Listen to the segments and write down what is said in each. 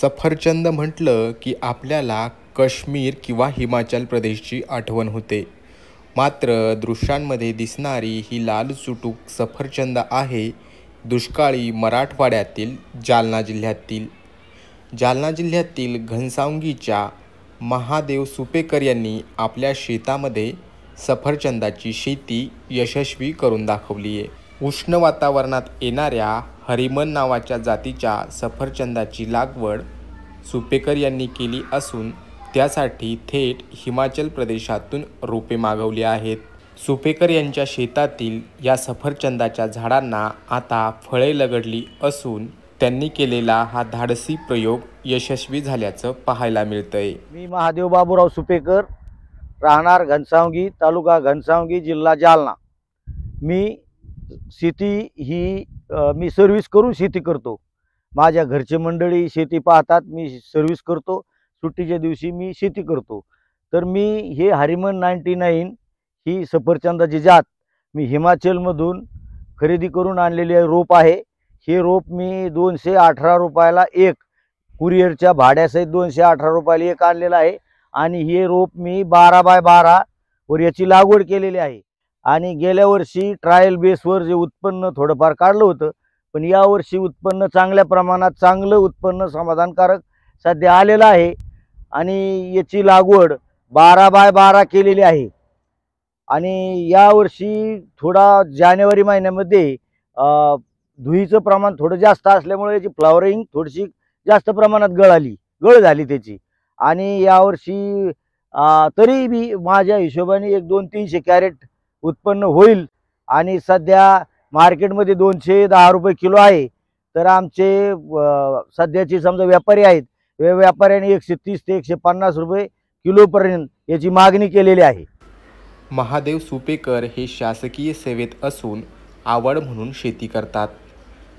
सफरचंद म्हटलं की आपल्याला काश्मीर किंवा हिमाचल प्रदेशची आठवण होते. मात्र दृश्यांमध्ये दिसणारी ही लाल चुटूक सफरचंद आहे दुष्काळी मराठवाड्यातील जालना जिल्ह्यातील. जालना जिल्ह्यातील घनसावंगीच्या महादेव सुपेकर यांनी आपल्या शेतामध्ये सफरचंदाची शेती यशस्वी करून दाखवली आहे उष्ण वातावरणात येणाऱ्या हरिमन नावाच्या जातीच्या सफरचंदाची लागवड सुपेकर यांनी केली असून त्यासाठी थेट हिमाचल प्रदेशातून रोपे मागवली आहेत. सुपेकर यांच्या शेतातील या सफरचंदाच्या झाडांना आता फळे लगडली असून त्यांनी केलेला हा धाडसी प्रयोग यशस्वी झाल्याचं पाहायला मिळतंय. मी महादेव बाबूराव सुपेकर राहणार घनसावंगी तालुका घनसावंगी जिल्हा जालना. मी शेती ही मी सर्व्हिस करून शेती करतो. माझ्या घरचे मंडळी शेती पाहतात मी सर्व्हिस करतो. सुट्टीच्या दिवशी मी शेती करतो. तर मी हे हरिमन नाईन्टी नाईन ही सफरचंदाची जात मी हिमाचलमधून खरेदी करून आणलेले रोप आहे. हे रोप मी दोनशे अठरा रुपयाला एक कुरिअरच्या भाड्यासहित दोनशे अठरा रुपयाला एक आणलेलं आहे. आणि हे रोप मी बारा बाय बारा वर याची लागवड केलेली आहे. आणि गेल्या वर्षी ट्रायल बेसवर जे उत्पन्न थोडंफार काढलं होतं पण यावर्षी उत्पन्न चांगल्या प्रमाणात चांगलं उत्पन्न समाधानकारक सध्या आलेलं आहे. आणि याची लागवड बारा बाय बारा केलेली आहे. आणि यावर्षी थोडा जानेवारी महिन्यामध्ये धुईचं प्रमाण थोडं जास्त असल्यामुळे याची फ्लॉवरिंग थोडीशी जास्त प्रमाणात गळ आली गळ झाली त्याची. आणि यावर्षी तरी बी माझ्या हिशोबाने एक दोन तीनशे कॅरेट उत्पन्न होईल. आणि सध्या मार्केटमध्ये दोनशे दहा रुपये किलो आहे. तर आमचे सध्याचे समजा व्यापारी आहेत व्यापाऱ्याने एकशे तीस ते एकशे पन्नास रुपये किलोपर्यंत याची मागणी केलेली आहे. महादेव सुपेकर हे शासकीय सेवेत असून आवड म्हणून शेती करतात.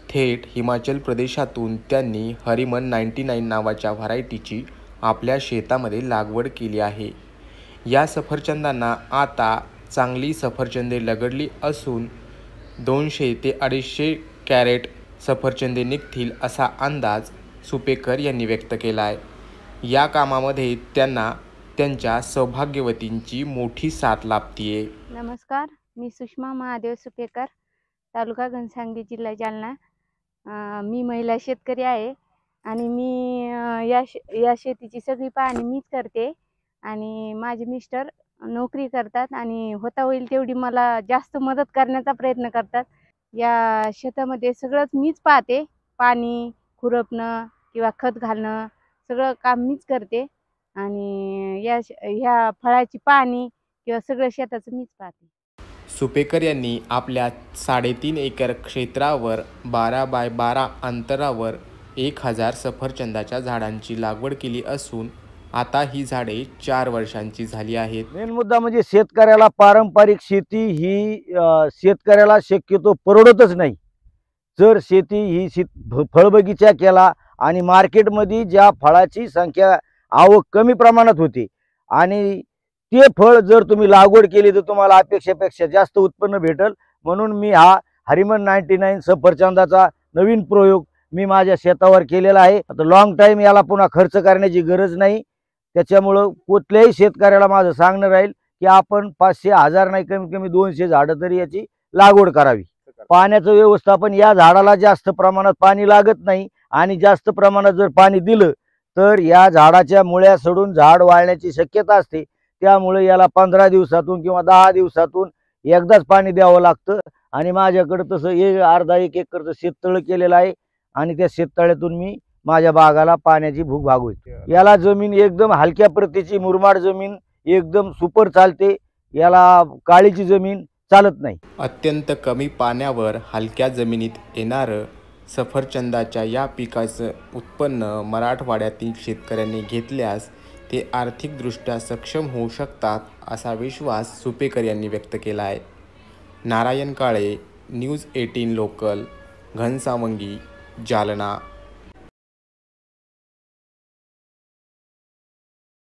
थेट हिमाचल प्रदेशातून त्यांनी हरिमन नाईन्टी नाईन नावाच्या व्हरायटीची आपल्या शेतामध्ये लागवड केली आहे. या सफरचंदांना आता चांगली सफरचंदे लगडली असून दोनशे ते अडीचशे कॅरेट सफरचंदे निघतील असा अंदाज सुपेकर यांनी व्यक्त केला आहे या कामामध्ये त्यांना त्यांच्या सौभाग्यवतींची मोठी साथ लाभतीये. नमस्कार मी सुषमा महादेव सुपेकर तालुका घनसांगली जिल्हा जालना. मी महिला शेतकरी आहे आणि मी या शे या शेतीची सगळी पाहणी मीच करते आणि माझे मिस्टर नोकरी करतात आणि होता होईल तेवढी मला जास्त मदत करण्याचा प्रयत्न करतात. या शेतामध्ये सगळंच मीच पाहते. पाणी खुरपणं किंवा खत घालणं सगळं काम मीच करते. आणि या श- ह्या फळाची पाणी किंवा सगळं शेताचं मीच पाहते. सुपेकर यांनी आपल्या साडेतीन एकर क्षेत्रावर बारा बाय बारा अंतरावर एक हजार सफरचंदाच्या झाडांची लागवड केली असून आता ही झाडे चार वर्षांची झाली आहेत. मेन मुद्दा म्हणजे शेतकऱ्याला पारंपरिक शेती ही अ, शेतकऱ्याला शक्यतो परवडतच नाही. जर शेती ही शेत फळबगीचा केला आणि मार्केटमध्ये ज्या फळाची संख्या आवक कमी प्रमाणात होते आणि ते फळ जर तुम्ही लागवड केली तर तुम्हाला अपेक्षेपेक्षा जास्त उत्पन्न भेटल. म्हणून मी हा हरिमन नाईन्टी नाईन सफरचंदाचा नवीन प्रयोग मी माझ्या शेतावर केलेला आहे. आता लॉंग टाईम याला पुन्हा खर्च करण्याची गरज नाही. त्याच्यामुळं कुठल्याही शेतकऱ्याला माझं सांगणं राहील की आपण पाचशे हजार नाही कमीत कमी दोनशे झाडं तरी याची लागवड करावी. पाण्याचं व्यवस्थापन या झाडाला जास्त प्रमाणात पाणी लागत नाही आणि जास्त प्रमाणात जर पाणी दिलं तर या झाडाच्या मुळ्या सोडून झाड वाळण्याची शक्यता असते. त्यामुळे याला पंधरा दिवसातून किंवा दहा दिवसातून एकदाच पाणी द्यावं लागतं. आणि माझ्याकडं तसं एक अर्धा एक एकरचं शेततळं केलेलं आहे आणि त्या शेततळ्यातून मी माझ्या बागाला पाण्याची भूक भागवते याला जमीन एकदम हलक्या प्रतीची मुरमाड जमीन एकदम सुपर चालते. याला काळीची जमीन चालत नाही. अत्यंत कमी पाण्यावर हलक्या जमिनीत येणारं सफरचंदाच्या या पिकाचं उत्पन्न मराठवाड्यातील शेतकऱ्यांनी घेतल्यास ते आर्थिकदृष्ट्या सक्षम होऊ शकतात असा विश्वास सुपेकर यांनी व्यक्त केला आहे. Narayan Kale news eighteen local Ghansawangi Jalna.